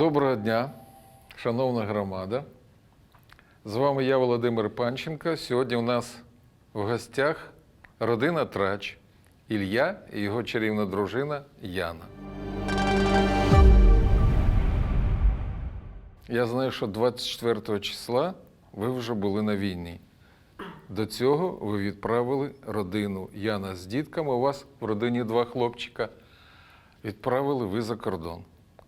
Доброго дня, шановна громада. З вами я, Володимир Панченко. Сьогодні у нас в гостях родина Трач, Ілля і його чарівна дружина Яна. Я знаю, що 24 числа ви вже були на війні. До цього ви відправили родину Яна з дітками. У вас в родині два хлопчика. Відправили ви за кордон.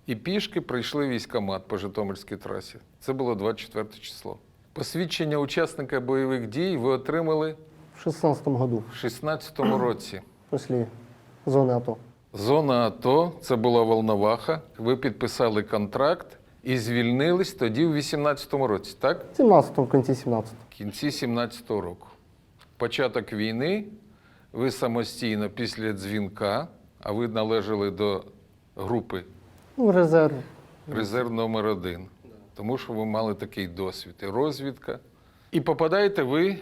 І пішки прийшли в військкомат по Житомирській трасі. Це було 24 число. Посвідчення учасника бойових дій ви отримали В 16 году, в 16-му році. после зоны АТО. Зона АТО, це була Волноваха. Ви підписали контракт і звільнились тоді в 18-му році, так? В 17 в конце 17 В кінці 17-го року. Початок війни, ви самостійно після дзвінка, а ви належали до групи Ну, резерв. резерв номер один. Тому що ви мали такий досвід і розвідка. І попадаєте ви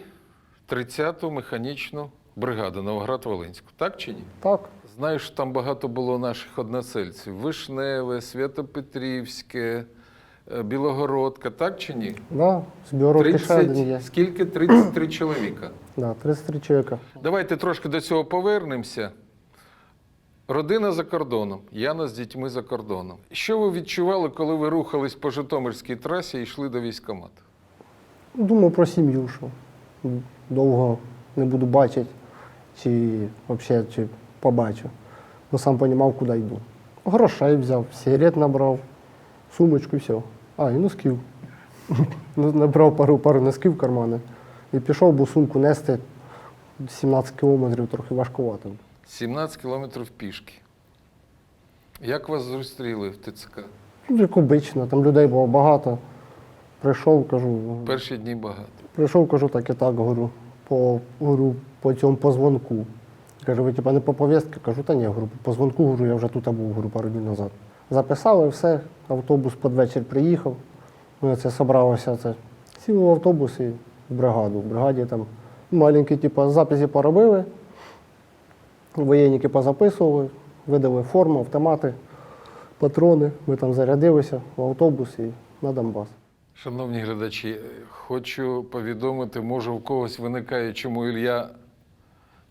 в 30-ту механічну бригаду Новоград-Волинську, так чи ні? Так, Знаю, що там багато було наших односельців: Вишневе, Святопетрівське, е, Білогородка, так чи ні? да, з Біоровки ще один 30, є. скільки? 33 чоловіка. Да, 33 чоловіка. Давайте трошки до цього повернемося. Родина за кордоном, Яна з дітьми за кордоном. Що ви відчували, коли ви рухались по Житомирській трасі і йшли до військкомату? Думав про сім'ю, що довго не буду бачити, чи взагалі чи побачу. Бо сам розумів, куди йду. Грошей взяв, сигарет набрав, сумочку і все. А, і носків. Ну, Набрав пару пару носків в кармани і пішов, бо сумку нести 17 кілометрів трохи важкувато. 17 кілометрів пішки. Як вас зустріли в ТЦК? Ну, Як обично, там людей було багато. Прийшов, кажу, Перші дні багато. прийшов, кажу, так і так, говорю, по, говорю, по цьому позвонку. Каже, ви типа не по повістки? Кажу, та ні, говорю, по дзвонку, говорю, я вже тут був, говорю, пару днів назад. Записали все, автобус під вечір приїхав. Ми це зібралося, це. Сіли в автобус і в бригаду. В бригаді там маленькі, типу, записи поробили, воєнники позаписували, видали форму, автомати, патрони. Ми там зарядилися в автобус і на Донбас. Шановні глядачі, хочу повідомити, може, у когось виникає, чому Ілля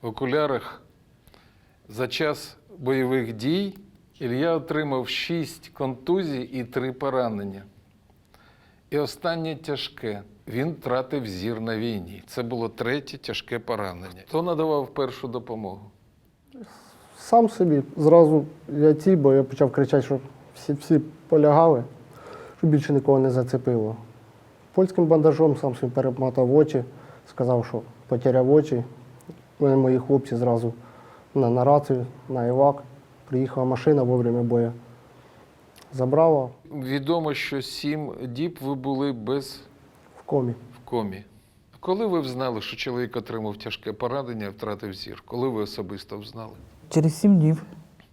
в окулярах. За час бойових дій Ілля отримав 6 контузій і 3 поранення. І останнє тяжке. Він втратив зір на війні. Це було третє тяжке поранення. Хто надавав першу допомогу? Сам собі зразу я ці, бо я почав кричати, що всі, всі полягали, щоб більше нікого не зацепило. Польським бандажом сам собі перемотав очі, сказав, що потеряв очі. Мене мої хлопці зразу на, на рацію, на івак. Приїхала машина вовремя боя. Забрала Відомо, що 7 діб ви були без в комі. в комі. Коли ви взнали, що чоловік отримав тяжке поранення і втратив зір? Коли ви особисто взнали? Через сім днів.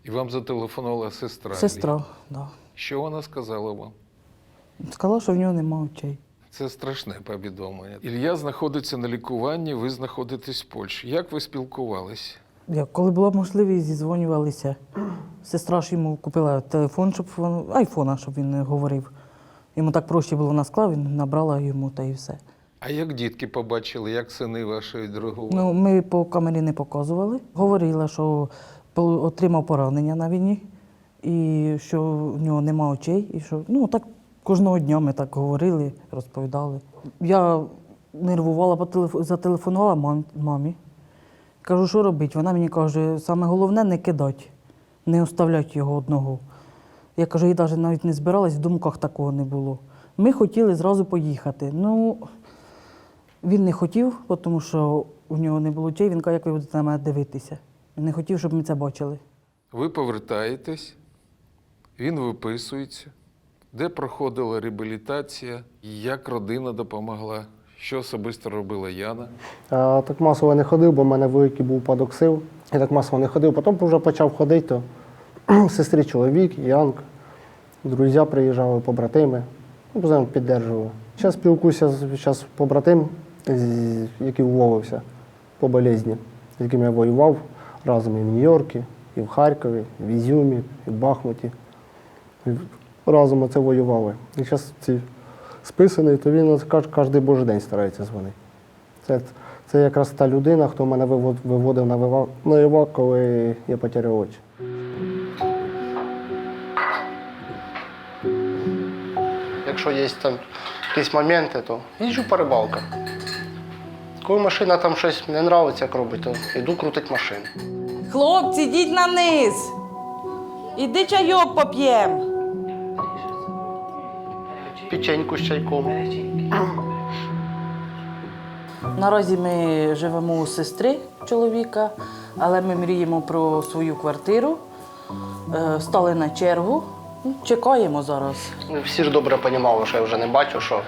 І вам зателефонувала сестра. Сестра, да. Що вона сказала вам? Сказала, що в нього нема очей. Це страшне повідомлення. Ілля знаходиться на лікуванні, ви знаходитесь в Польщі. Як ви спілкувалися? Я, коли була можливість, зідзвонювалися. Сестра ж йому купила телефон, щоб він, айфона, щоб він не говорив. Йому так проще було на склав, він набрала йому та і все. А як дітки побачили, як сини вашої другого? Ну, ми по камері не показували. Говорила, що отримав поранення на війні, і що в нього нема очей, і що ну так кожного дня ми так говорили, розповідали. Я нервувала, зателефонувала мамі. Кажу, що робити? Вона мені каже, саме головне не кидати, не оставляти його одного. Я кажу, я навіть навіть не збиралась, в думках такого не було. Ми хотіли зразу поїхати. Ну, він не хотів, тому що у нього не було очей. Він каже, як ви будете на мене дивитися. Він не хотів, щоб ми це бачили. Ви повертаєтесь, він виписується. Де проходила реабілітація? Як родина допомогла? Що особисто робила Яна? А, так масово не ходив, бо в мене великий був падок сил. Я так масово не ходив. Потім вже почав ходити, то сестри чоловік, Янк, друзі приїжджали, побратими. Ну, піддержували. Зараз спілкуюся з зараз побратим, який уволився по болезні, з яким я воював разом і в Нью-Йорку, і в Харкові, і в Ізюмі, і в Бахмуті. разом оце воювали. І зараз ці списаний, то він кожен божий день старається дзвонити. Це, це якраз та людина, хто мене виводив на вива- на івак, коли я потеряв очі. Якщо є там якісь моменти, то їжджу по рибалкам. Коли машина там щось не подобається, як робить, то йду крутити машину. Хлопці, йдіть на низ. Іди чайок поп'ємо. Печеньку з чайком. Наразі ми живемо у сестри чоловіка, але ми мріємо про свою квартиру. Е, Стали на чергу. Ну, Чекаємо зараз. Всі ж добре розуміли, що я вже не бачу, що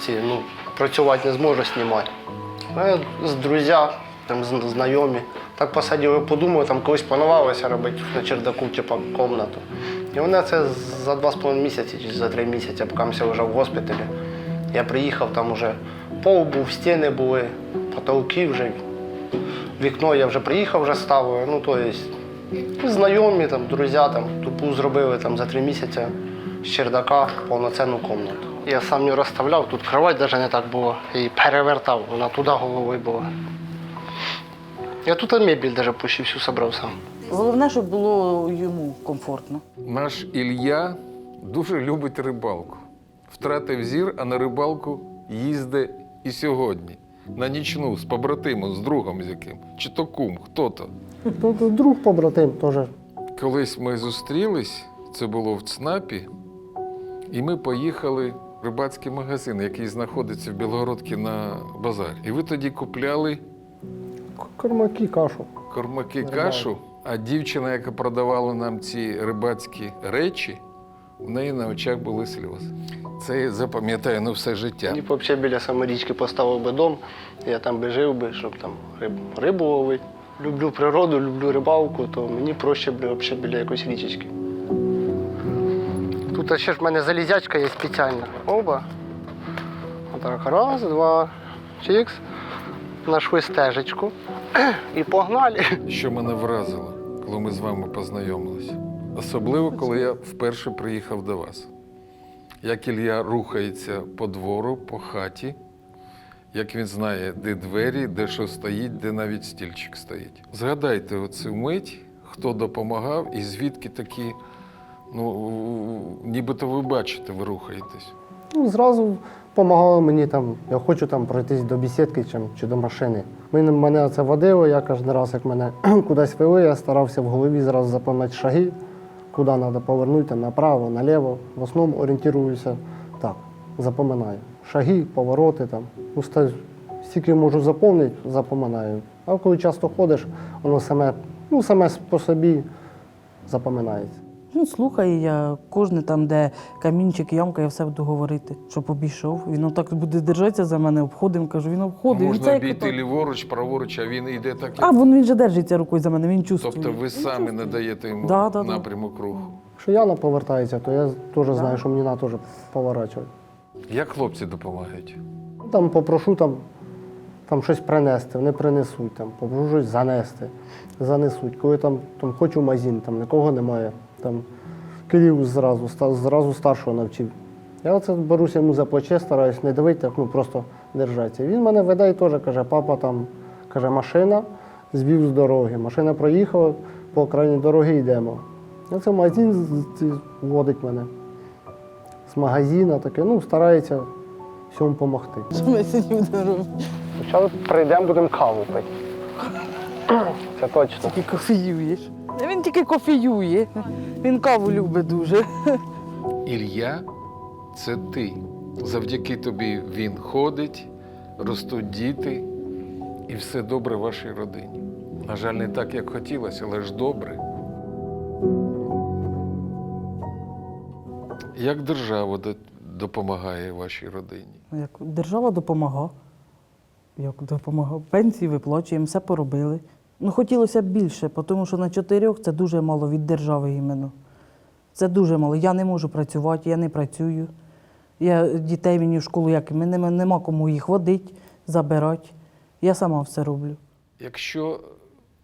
ці, ну, працювати не зможу знімати. Ми з друзі, там, знайомі. Так посадили, подумали, там колись планувалося робити на чердаку, типу, кімнату. І вони це за два з половиною місяці чи за три місяці, поки вже в госпіталі. Я приїхав, там вже пол був, стіни були, потолки вже. Вікно я вже приїхав, вже ставив. Ну, то знайомі, там, друзі, там, тупу зробили там, за три місяці з чердака повноцінну кімнату. Я сам її розставляв, тут кровать навіть не так було. Її перевертав, вона туди головою була. Я тут мебель навіть почти всю зібрав сам. Головне, щоб було йому комфортно. Наш Ілля дуже любить рибалку. Втратив зір, а на рибалку їздить і сьогодні. На нічну з побратимом, з другом з яким. Чи то кум, хто то. То друг побратим теж. Колись ми зустрілись, це було в ЦНАПі, і ми поїхали в рибацький магазин, який знаходиться в Білгородці на базарі. І ви тоді купляли Кормаки, кашу. кормаки кашу, а дівчина, яка продавала нам ці рибацькі речі, у неї на очах були сльози. Це я запам'ятаю на все життя. Б взагалі біля самої річки поставив би дом, я там би жив би, щоб там риб, рибу ловити. Люблю природу, люблю рибалку, то мені проще б взагалі біля якоїсь річечки. Тут ще ж в мене залізячка є спеціальна. Оба. Отак, раз, два, чикс. Нашли стежечку і погнали. Що мене вразило, коли ми з вами познайомилися. Особливо, коли я вперше приїхав до вас. Як Ілля рухається по двору, по хаті, як він знає, де двері, де що стоїть, де навіть стільчик стоїть. Згадайте оцю мить, хто допомагав і звідки такі, ну, нібито ви бачите, ви рухаєтесь. Ну, зразу допомагали мені там, я хочу там пройтись до бесідки чи, чи до машини. Мене, мене це водило, я кожен раз, як мене кудись вели, я старався в голові зразу запам'ятати шаги, куди треба повернути, направо, наліво. В основному орієнтуюся так, запам'ятаю. Шаги, повороти там. Ну, стільки можу заповнити, запам'ятаю. А коли часто ходиш, воно саме, ну, саме по собі запам'ятається. Ну, слухай, я кожне там, де камінчик, ямка, я все буду говорити, щоб обійшов. Він отак буде держатися за мене, обходимо, кажу, він обходить. він Можна це обійти як- ліворуч, праворуч, а він йде так. А, як- вон він же держиться рукою за мене, він чувствує. Тобто ви Він самі чувствує. не даєте йому Да, да, да. напрямок руху. Якщо Яна повертається, то я теж знаю, що мені треба теж поворачувати. Як хлопці допомагають? Там попрошу там, там щось принести, вони принесуть, там, попрошу щось занести, занесуть. Коли там, там хочу магазин, там нікого немає, там Кирил зразу, зразу старшого навчив. Я оце беруся йому за плече, стараюсь не дивити, ну просто держатися. Він мене веде і теж каже, папа там каже, машина збив з дороги. Машина проїхала, по крайній дороги йдемо. І це магазин водить мене. З магазина таке, ну, старається всьому допомогти. Що ми сьогодні будемо робити? Зараз прийдемо, будемо каву пити. Це точно. Тільки кофеюєш. Він тільки кофеює. Він каву любить дуже. Ілля це ти. Завдяки тобі він ходить, ростуть діти, і все добре в вашій родині. На жаль, не так, як хотілося, але ж добре. Як держава допомагає вашій родині? Як держава допомагає. Як допомагав. Пенсії виплачуємо, все поробили. Ну, хотілося б більше, тому що на чотирьох це дуже мало від держави іменно. Це дуже мало. Я не можу працювати, я не працюю. Я дітей мені в школу як мене нема кому їх водити, забирати. Я сама все роблю. Якщо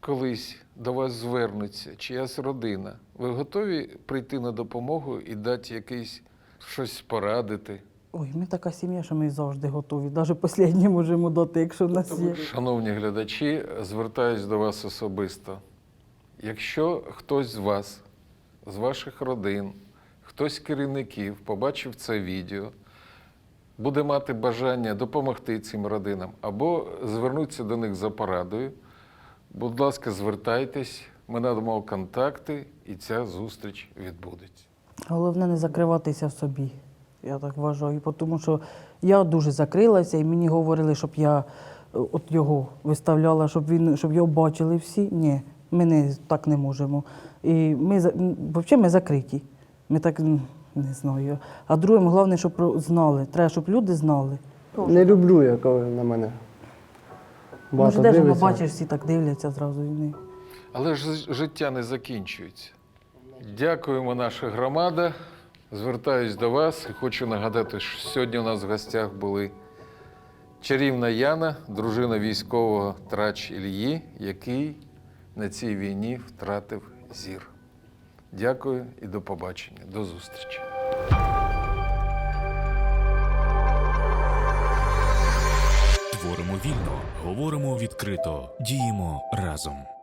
колись до вас звернуться, чиясь родина, ви готові прийти на допомогу і дати якийсь щось порадити? Ой, ми така сім'я, що ми завжди готові. Навіть останнє можемо дати, якщо в нас є. Шановні глядачі, звертаюсь до вас особисто. Якщо хтось з вас, з ваших родин, хтось з керівників побачив це відео, буде мати бажання допомогти цим родинам або звернутися до них за порадою, будь ласка, звертайтесь, ми надамо контакти, і ця зустріч відбудеться. Головне не закриватися в собі. Я так вважаю. Тому що я дуже закрилася, і мені говорили, щоб я е, от його виставляла, щоб він щоб його бачили всі. Ні, ми не, так не можемо. І ми взагалі ми закриті. Ми так не знаю. А другим головне, щоб знали. Треба, щоб люди знали. Не люблю я, коли на мене. Може, Багато де ж воно дивиться. бачиш, всі так дивляться зразу. І не. Але ж життя не закінчується. Дякуємо, наша громада. Звертаюсь до вас і хочу нагадати, що сьогодні у нас в гостях були чарівна Яна, дружина військового трач Ільї, який на цій війні втратив зір. Дякую і до побачення. До зустрічі. Творимо вільно, говоримо відкрито, діємо разом.